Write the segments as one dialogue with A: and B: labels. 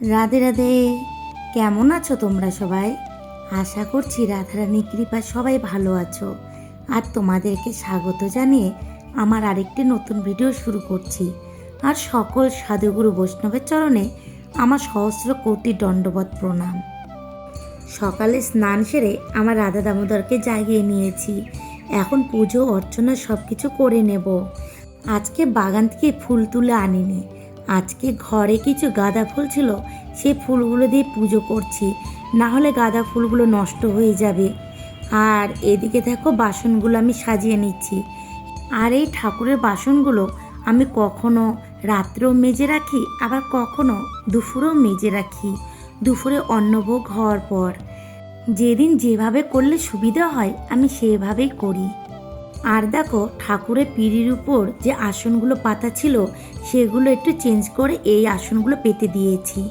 A: রাধে রাধে। কেমন আছো তোমরা সবাই? আশা করছি রাধারানী কৃপা সবাই ভালো আছো। আর তোমাদেরকে স্বাগত জানিয়ে আমার আরেকটি নতুন ভিডিও শুরু করছি। আর সকল সাধুগুরু বৈষ্ণবের চরণে আমার সহস্র কোটি দণ্ডবত প্রণাম। সকালে স্নান সেরে আমার রাধা দামোদরকে জাগিয়ে নিয়েছি। এখন পুজো, অর্চনা সব কিছু করে নেব। আজকে বাগান থেকে ফুল তুলে আনিনি। আজকে ঘরে কিছু গাঁদা ফুল ছিল, সে ফুলগুলো দিয়ে পুজো করছি। না হলে গাঁদা ফুলগুলো নষ্ট হয়ে যাবে। আর এদিকে দেখো বাসনগুলো আমি সাজিয়ে নিচ্ছি। আর এই ঠাকুরের বাসনগুলো আমি কখনো রাত্রেও মেজে রাখি, আবার কখনো দুপুরেও মেজে রাখি। দুপুরে অন্নভোগ হওয়ার পর। যেদিন যেভাবে করলে সুবিধা হয়, আমি সেভাবেই করি। আর দেখো, ঠাকুরের পিড়ির উপর যে আসনগুলো পাতা ছিল, সেগুলো একটু চেঞ্জ করে এই আসনগুলো পেতে দিয়েছি।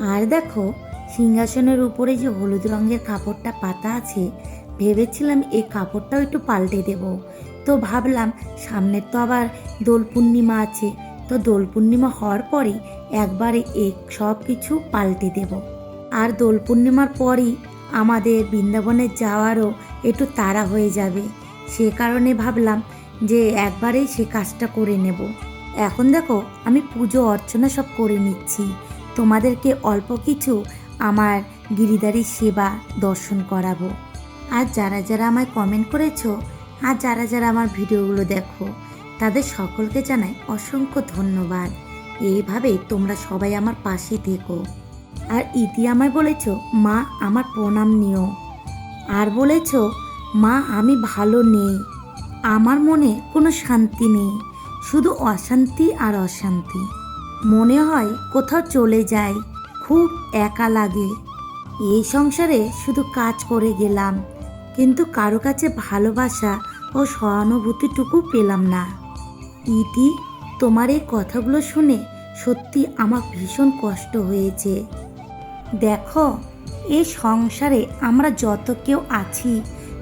A: আর দেখো, সিংহাসনের উপরে যে হলুদ রঙের কাপড়টা পাতা আছে, ভেবেছিলাম এই কাপড়টাও একটু পাল্টে দেব। তো ভাবলাম, সামনের তো আবার দোল পূর্ণিমা আছে, তো দোল পূর্ণিমা হওয়ার পরে একবারে এই সব কিছু পাল্টে দেব। আর দোল পূর্ণিমার পরই আমাদের বৃন্দাবনে যাওয়ারও একটু তাড়া হয়ে যাবে। সে কারণে ভাবলাম যে একবারেই সে কাজটা করে নেব। এখন দেখো, আমি পুজো, অর্চনা সব করে নিচ্ছি। তোমাদেরকে অল্প কিছু আমার গিরিদারি সেবা দর্শন করাবো। আর যারা যারা আমায় কমেন্ট করেছ, আর যারা যারা আমার ভিডিওগুলো দেখো, তাদের সকলকে জানাই অসংখ্য ধন্যবাদ। এইভাবেই তোমরা সবাই আমার পাশে থেকো। আর ইতি আমায় বলেছ, মা, আমার প্রণাম নিও। আর বলেছ মা, আমি ভালো নেই। আমার মনে কোনো শান্তি নেই, শুধু অশান্তি আর অশান্তি। মনে হয় কোথাও চলে যাই, খুব একা লাগে। এই সংসারে শুধু কাজ করে গেলাম, কিন্তু কারও কাছে ভালোবাসা ও সহানুভূতিটুকু পেলাম না। ইতি, তোমার এই কথাগুলো শুনে সত্যি আমার ভীষণ কষ্ট হয়েছে। দেখো, এই সংসারে আমরা যত কেউ আছি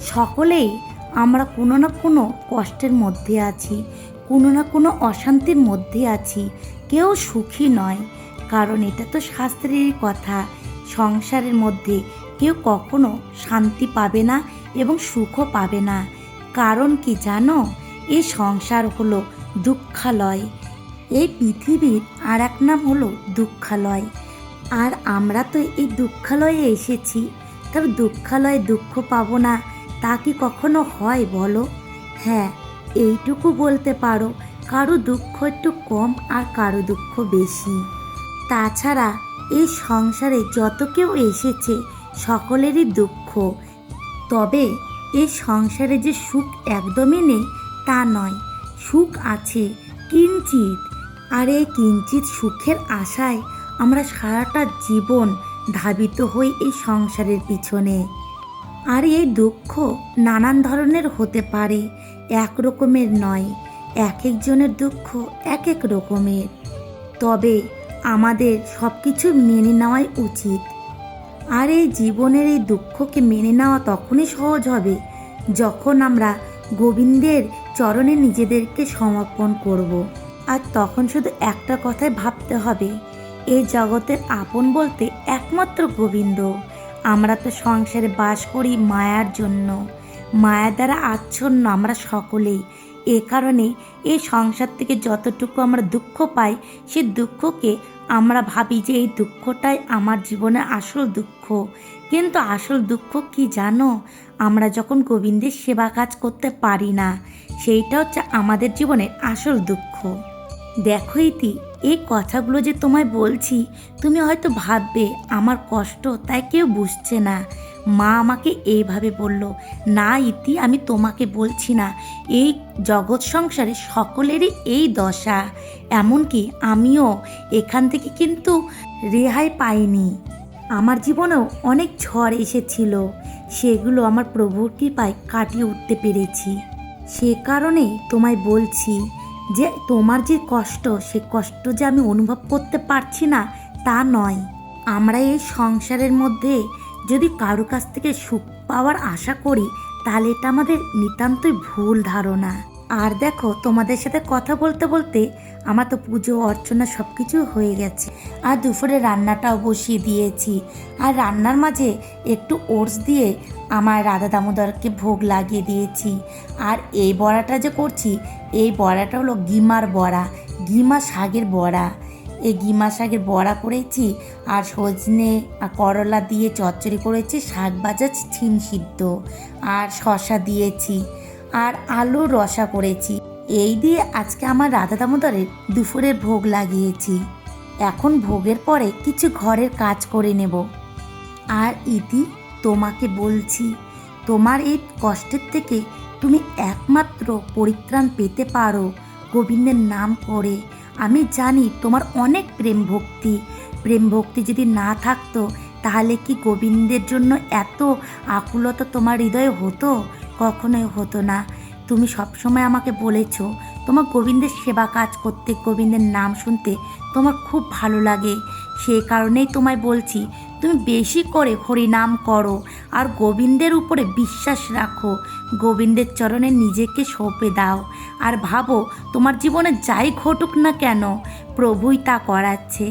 A: সকলেই আমরা কোনো না কোনো কষ্টের মধ্যে আছি, কোনো না কোনো অশান্তির মধ্যে আছি। কেউ সুখী নয়, কারণ এটা তো শাস্ত্রেরই কথা। সংসারের মধ্যে কেউ কখনো শান্তি পাবে না এবং সুখও পাবে না। কারণ কি জানো? এই সংসার হলো দুঃখালয়। এই পৃথিবীর আর এক নাম হলো দুঃখালয়। আর আমরা তো এই দুঃখালয়ে এসেছি তবে দুঃখালয়ে দুঃখ পাবো না। তা কি কখনো হয় বলো? হ্যাঁ এইটুকু বলতে পারো, কারও দুঃখ একটু কম আর কারও দুঃখ বেশি। তাছাড়া এই সংসারে যত কেউ এসেছে, সকলেরই দুঃখ। তবে এই সংসারে যে সুখ একদমই নেই, তা নয়। সুখ আছে, কিঞ্চিত। আর এই কিঞ্চিত সুখের আশায় আমরা সারাটা জীবন ধাবিত হই এই সংসারের পিছনে। আর এই দুঃখ নানান ধরনের হতে পারে। এক রকমের নয়, এক একজনের দুঃখ এক এক রকমের। তবে আমাদের সব কিছু মেনে নেওয়াই উচিত। আর এই জীবনের এই দুঃখকে মেনে নেওয়া তখনই সহজ হবে, যখন আমরা গোবিন্দের চরণে নিজেদেরকে সমর্পণ করব। আর তখন শুধু একটা কথাই ভাবতে হবে এই জগতের আপন বলতে একমাত্র গোবিন্দ। আমরা তো সংসারে বাস করি মায়ার জন্য। মায়া দ্বারা আচ্ছন্ন আমরা সকলেই। এ কারণে এই সংসার থেকে যতটুকু আমরা দুঃখ পাই, সে দুঃখকে আমরা ভাবি যে এই দুঃখটাই আমার জীবনে আসল দুঃখ। কিন্তু আসল দুঃখ কি জানো? আমরা যখন গোবিন্দের সেবা কাজ করতে পারি না, সেইটা হচ্ছে আমাদের জীবনের আসল দুঃখ। দেখো ইতি এই কথাগুলো যে তোমায় বলছি, তুমি হয়তো ভাববে, আমার কষ্ট তাই কেউ বুঝছে না। মা আমাকে এইভাবে বলল, না ইতি, আমি তোমাকে বলছি না। এই জগৎ সংসারে সকলেরই এই দশা। এমনকি আমিও এখান থেকে কিন্তু রেহাই পাইনি। আমার জীবনেও অনেক ঝড় এসেছিল। সেগুলো আমার প্রভুর কৃপায় কাটিয়ে উঠতে পেরেছি। সে কারণেই তোমায় বলছি যে তোমার যে কষ্ট, সে কষ্ট যে আমি অনুভব করতে পারছি না, তা নয়। আমরা এই সংসারের মধ্যে যদি কারও কাছ থেকে সুখ পাওয়ার আশা করি, তাহলে এটা আমাদের নিতান্তই ভুল ধারণা। আর দেখো, তোমাদের সাথে কথা বলতে বলতে আমার তো পুজো, অর্চনা সব কিছু হয়ে গেছে। আর দুপুরে রান্নাটাও বসিয়ে দিয়েছি। আর রান্নার মাঝে একটু ওটস দিয়ে আমার রাধা দামোদরকে ভোগ লাগিয়ে দিয়েছি। আর এই বড়াটা যে করছি, এই বড়াটা হলো গিমার বড়া, গিমা শাকের বড়া। এই গিমা শাকের বড়া করেছি আর সজনে আর করলা দিয়ে চচ্চড়ি করেছি, শাক ভাজা ছিম সিদ্ধ। আর শশা দিয়েছি। আর আলুর রসা করেছি এই দিয়ে আজকে আমার রাধা দামোদরের দুপুরের ভোগ লাগিয়েছি। এখন ভোগের পরে কিছু ঘরের কাজ করে নেব। আর ইতি, তোমাকে বলছি, তোমার এই কষ্টের থেকে তুমি একমাত্র পরিত্রাণ পেতে পারো। গোবিন্দের নাম করে। আমি জানি তোমার অনেক প্রেম ভক্তি। প্রেম ভক্তি যদি না থাকতো, তাহলে কি গোবিন্দের জন্য এত আকুলতা তোমার হৃদয়ে হতো? কখনোই হতো না। তুমি সবসময় আমাকে বলেছ, তোমার গোবিন্দের সেবা কাজ করতে, গোবিন্দের নাম শুনতে তোমার খুব ভালো লাগে। সেই কারণেই তোমায় বলছি, তুমি বেশি করে হরিনাম করো আর গোবিন্দের উপরে বিশ্বাস রাখো। গোবিন্দের চরণে নিজেকে সঁপে দাও আর ভাবো, তোমার জীবনে যাই ঘটুক না কেন, প্রভুই তা করাচ্ছে।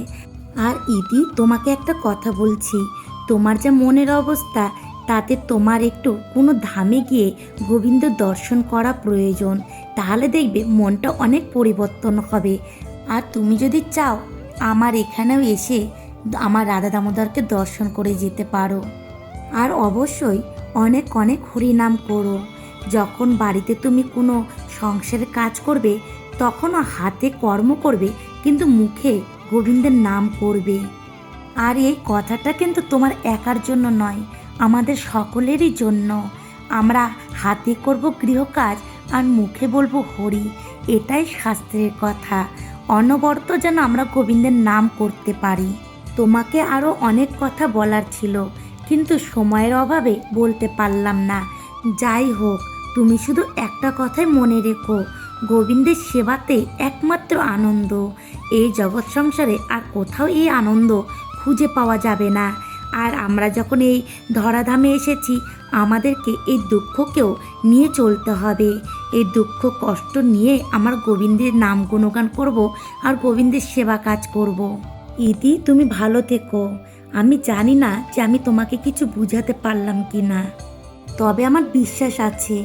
A: আর ইদি তোমাকে একটা কথা বলছি, তোমার যা মনের অবস্থা তাতে তোমার একটু কোনো ধামে গিয়ে গোবিন্দ দর্শন করা প্রয়োজন। তাহলে দেখবে মনটা অনেক পরিবর্তন হবে। আর তুমি যদি চাও, আমার এখানেও এসে আমার রাধা দামোদরকে দর্শন করে যেতে পারো। আর অবশ্যই অনেক অনেক হরিনাম করো। যখন বাড়িতে তুমি কোনো সংসারের কাজ করবে, তখনও হাতে কর্ম করবে, কিন্তু মুখে গোবিন্দের নাম করবে। আর এই কথাটা কিন্তু তোমার একার জন্য নয় আমাদের সকলেরই জন্য। আমরা হাতে করব গৃহকাজ আর মুখে বলব হরি। এটাই শাস্ত্রের কথা। অনবরত যেন আমরা গোবিন্দের নাম করতে পারি। তোমাকে আরও অনেক কথা বলার ছিল, কিন্তু সময়ের অভাবে বলতে পারলাম না। যাই হোক, তুমি শুধু একটা কথাই মনে রেখো। গোবিন্দের সেবাতে একমাত্র আনন্দ। এই জগৎ সংসারে আর কোথাও এই আনন্দ খুঁজে পাওয়া যাবে না। আর আমরা যখন এই ধরাধামে এসেছি, আমাদেরকে এই দুঃখকেও নিয়ে চলতে হবে। এই দুঃখ, কষ্ট নিয়ে আমার গোবিন্দের নাম গুণগান করব আর গোবিন্দের সেবা কাজ করব। ইতি তুমি ভালো থেকো। আমি জানি না যে আমি তোমাকে কিছু বুঝাতে পারলাম কি না তবে আমার বিশ্বাস আছে,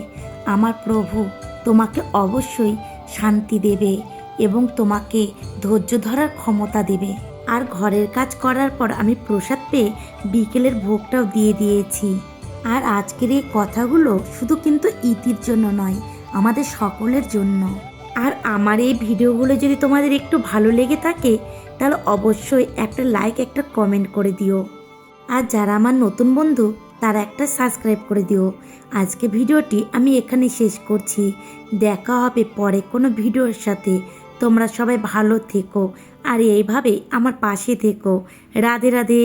A: আমার প্রভু তোমাকে অবশ্যই শান্তি দেবে এবং তোমাকে ধৈর্য ধরার ক্ষমতা দেবে। আর ঘরের কাজ করার পর আমি প্রসাদ পেয়ে বিকেলের ভোগটাও দিয়ে দিয়েছি। আর আজকের এই কথাগুলো শুধু কিন্তু ইতির জন্য নয়, আমাদের সকলের জন্য। আর আমার এই ভিডিওগুলো যদি তোমাদের একটু ভালো লেগে থাকে, তাহলে অবশ্যই একটা লাইক একটা কমেন্ট করে দিও। আর যারা আমার নতুন বন্ধু, তারা একটা সাবস্ক্রাইব করে দিও। আজকে ভিডিওটি আমি এখানে শেষ করছি। দেখা হবে পরে কোনো ভিডিওর সাথে। তোমরা সবাই ভালো থেকো। আর এইভাবে আমার পাশে থেকো। রাধে রাধে।